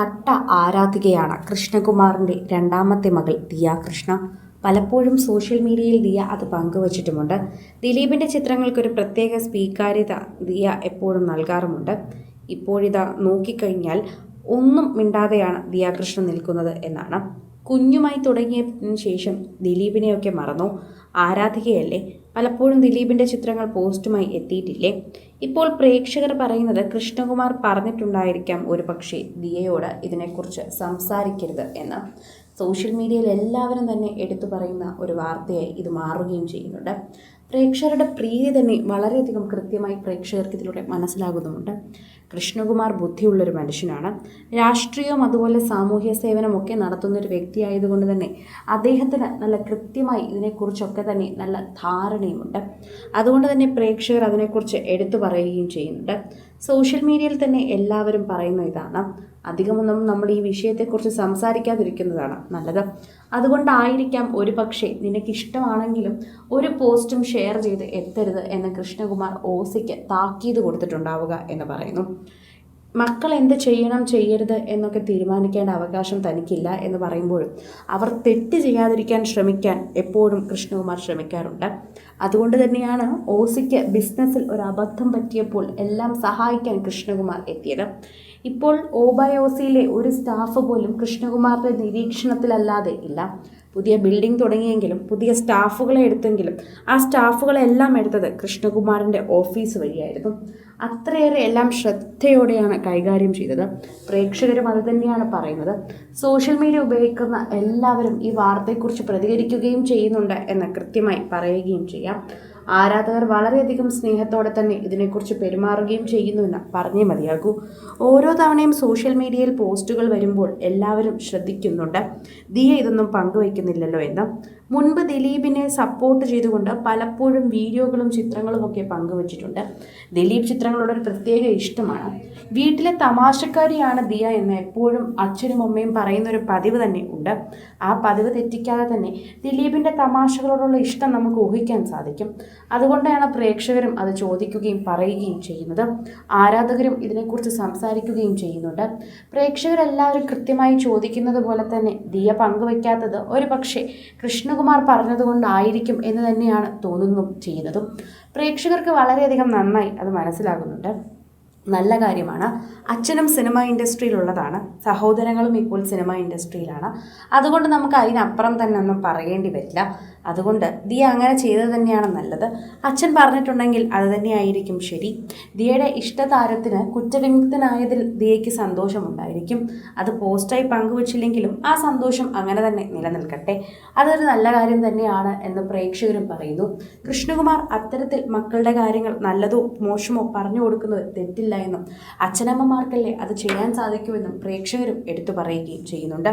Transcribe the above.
കട്ട ആരാധികയാണ് കൃഷ്ണകുമാറിന്റെ രണ്ടാമത്തെ മകൾ ദിയ കൃഷ്ണ. പലപ്പോഴും സോഷ്യൽ മീഡിയയിൽ ദിയ അത് പങ്കുവച്ചിട്ടുമുണ്ട്. ദിലീപിന്റെ ചിത്രങ്ങൾക്കൊരു പ്രത്യേക സ്വീകാര്യത ദിയ എപ്പോഴും നൽകാറുമുണ്ട്. ഇപ്പോഴിതാ നോക്കിക്കഴിഞ്ഞാൽ ഒന്നും മിണ്ടാതെയാണ് ദിയ കൃഷ്ണ നിൽക്കുന്നത് എന്നാണ്. കുഞ്ഞുമായി തുടങ്ങിയതിന് ശേഷം ദിലീപിനെയൊക്കെ മറന്നു. ആരാധികയല്ലേ? പലപ്പോഴും ദിലീപിന്റെ ചിത്രങ്ങൾ പോസ്റ്റുമായി എത്തിയിട്ടില്ലേ? ഇപ്പോൾ പ്രേക്ഷകർ പറയുന്നത് കൃഷ്ണകുമാർ പറഞ്ഞിട്ടുണ്ടായിരിക്കാം ഒരു പക്ഷേ ദിയയോട് ഇതിനെക്കുറിച്ച് സംസാരിക്കരുത് എന്ന്. സോഷ്യൽ മീഡിയയിൽ എല്ലാവരും തന്നെ എടുത്തു പറയുന്ന ഒരു വാർത്തയായി ഇത് മാറുകയും ചെയ്യുന്നുണ്ട്. പ്രേക്ഷകരുടെ പ്രീതി തന്നെ വളരെയധികം കൃത്യമായി പ്രേക്ഷകർക്ക് ഇതിലൂടെ മനസ്സിലാകുന്നുമുണ്ട്. കൃഷ്ണകുമാർ ബുദ്ധിയുള്ളൊരു മനുഷ്യനാണ്. രാഷ്ട്രീയവും അതുപോലെ സാമൂഹ്യ സേവനമൊക്കെ നടത്തുന്ന ഒരു വ്യക്തിയായതുകൊണ്ട് തന്നെ അദ്ദേഹത്തിന് നല്ല കൃത്യമായി ഇതിനെക്കുറിച്ചൊക്കെ തന്നെ നല്ല ധാരണയുമുണ്ട്. അതുകൊണ്ട് തന്നെ പ്രേക്ഷകർ അതിനെക്കുറിച്ച് എടുത്തു പറയുകയും ചെയ്യുന്നുണ്ട്. സോഷ്യൽ മീഡിയയിൽ തന്നെ എല്ലാവരും പറയുന്ന ഇതാണ്. അധികമൊന്നും നമ്മൾ ഈ വിഷയത്തെക്കുറിച്ച് സംസാരിക്കാതിരിക്കുന്നതാണ് നല്ലത്. അതുകൊണ്ടായിരിക്കാം ഒരു പക്ഷേ നിനക്കിഷ്ടമാണെങ്കിലും ഒരു പോസ്റ്റും ഷെയർ ചെയ്ത് എത്തരുത് എന്ന് കൃഷ്ണകുമാർ ഓസിക്ക് താക്കീത് കൊടുത്തിട്ടുണ്ടാവുക എന്ന് പറയുന്നു. മക്കൾ എന്ത് ചെയ്യണം ചെയ്യരുത് എന്നൊക്കെ തീരുമാനിക്കേണ്ട അവകാശം തനിക്കില്ല എന്ന് പറയുമ്പോഴും അവർ തെറ്റ് ചെയ്യാതിരിക്കാൻ ശ്രമിക്കാൻ എപ്പോഴും കൃഷ്ണകുമാർ ശ്രമിക്കാറുണ്ട്. അതുകൊണ്ട് തന്നെയാണ് ഓസിക്ക് ബിസിനസ്സിൽ ഒരു അബദ്ധം പറ്റിയപ്പോൾ എല്ലാം സഹായിക്കാൻ കൃഷ്ണകുമാർ എത്തിയത്. ഇപ്പോൾ ഓബയോസിയിലെ ഒരു സ്റ്റാഫ് പോലും കൃഷ്ണകുമാറിന്റെ നിരീക്ഷണത്തിലല്ലാതെ ഇല്ല. പുതിയ ബിൽഡിംഗ് തുടങ്ങിയെങ്കിലും പുതിയ സ്റ്റാഫുകളെ എടുത്തെങ്കിലും ആ സ്റ്റാഫുകളെല്ലാം എടുത്തത് കൃഷ്ണകുമാറിന്റെ ഓഫീസ് വഴിയായിരുന്നു. അത്രയേറെ എല്ലാം ശ്രദ്ധയോടെയാണ് കൈകാര്യം ചെയ്തത്. പ്രേക്ഷകരും അത് തന്നെയാണ് പറയുന്നത്. സോഷ്യൽ മീഡിയ ഉപയോഗിക്കുന്ന എല്ലാവരും ഈ വാർത്തയെക്കുറിച്ച് പ്രതികരിക്കുകയും ചെയ്യുന്നുണ്ട് എന്ന് കൃത്യമായി പറയുകയും ചെയ്യാം. ആരാധകർ വളരെയധികം സ്നേഹത്തോടെ തന്നെ ഇതിനെക്കുറിച്ച് പെരുമാറുകയും ചെയ്യുന്നുവെന്ന് പറഞ്ഞേ മതിയാകൂ. ഓരോ തവണയും സോഷ്യൽ മീഡിയയിൽ പോസ്റ്റുകൾ വരുമ്പോൾ എല്ലാവരും ശ്രദ്ധിക്കുന്നുണ്ട്. ദിയ ഇതൊന്നും പങ്കുവയ്ക്കുന്നില്ലല്ലോ എന്ന്. മുൻപ് ദിലീപിനെ സപ്പോർട്ട് ചെയ്തുകൊണ്ട് പലപ്പോഴും വീഡിയോകളും ചിത്രങ്ങളും ഒക്കെ പങ്കുവച്ചിട്ടുണ്ട്. ദിലീപ് ചിത്രങ്ങളോട് ഒരു പ്രത്യേക ഇഷ്ടമാണ്. വീട്ടിലെ തമാശക്കാരിയാണ് ദിയ എന്ന് എപ്പോഴും അച്ഛനും അമ്മയും പറയുന്ന ഒരു പതിവ് തന്നെ ഉണ്ട്. ആ പതിവ് തെറ്റിക്കാതെ തന്നെ ദിലീപിന്റെ തമാശകളോടുള്ള ഇഷ്ടം നമുക്ക് ഊഹിക്കാൻ സാധിക്കും. അതുകൊണ്ടാണ് പ്രേക്ഷകരും അത് ചോദിക്കുകയും പറയുകയും ചെയ്യുന്നത്. ആരാധകരും ഇതിനെക്കുറിച്ച് സംസാരിക്കുകയും ചെയ്യുന്നുണ്ട്. പ്രേക്ഷകരെല്ലാവരും കൃത്യമായി ചോദിക്കുന്നത് പോലെ തന്നെ ദിയ പങ്കുവയ്ക്കാത്തത് ഒരു പക്ഷേ കൃഷ്ണകുമാർ പറഞ്ഞതുകൊണ്ടായിരിക്കും എന്ന് തന്നെയാണ് തോന്നുന്നതും ചെയ്യുന്നതും. പ്രേക്ഷകർക്ക് വളരെയധികം നന്നായി അത് മനസ്സിലാകുന്നുണ്ട്. നല്ല കാര്യമാണ്. അച്ഛനും സിനിമ ഇൻഡസ്ട്രിയിലുള്ളതാണ്. സഹോദരങ്ങളും ഇപ്പോൾ സിനിമ ഇൻഡസ്ട്രിയിലാണ്. അതുകൊണ്ട് നമുക്ക് അതിനപ്പുറം തന്നെ ഒന്നും പറയേണ്ടി വരില്ല. അതുകൊണ്ട് ദിയ അങ്ങനെ ചെയ്തത് തന്നെയാണ് നല്ലത്. അച്ഛൻ പറഞ്ഞിട്ടുണ്ടെങ്കിൽ അത് തന്നെയായിരിക്കും ശരി. ദിയയുടെ ഇഷ്ടതാരത്തിന് കുറ്റവിമുക്തനായതിൽ ദിയയ്ക്ക് സന്തോഷമുണ്ടായിരിക്കും. അത് പോസ്റ്റായി പങ്കുവച്ചില്ലെങ്കിലും ആ സന്തോഷം അങ്ങനെ തന്നെ നിലനിൽക്കട്ടെ. അതൊരു നല്ല കാര്യം തന്നെയാണ് എന്ന് പ്രേക്ഷകരും പറയുന്നു. കൃഷ്ണകുമാർ അത്തരത്തിൽ മക്കളുടെ കാര്യങ്ങൾ നല്ലതോ മോശമോ പറഞ്ഞു കൊടുക്കുന്നത് തെറ്റില്ല എന്നും അച്ഛനമ്മമാർക്കല്ലേ അത് ചെയ്യാൻ സാധിക്കുമെന്നും പ്രേക്ഷകരും എടുത്തു പറയുകയും ചെയ്യുന്നുണ്ട്.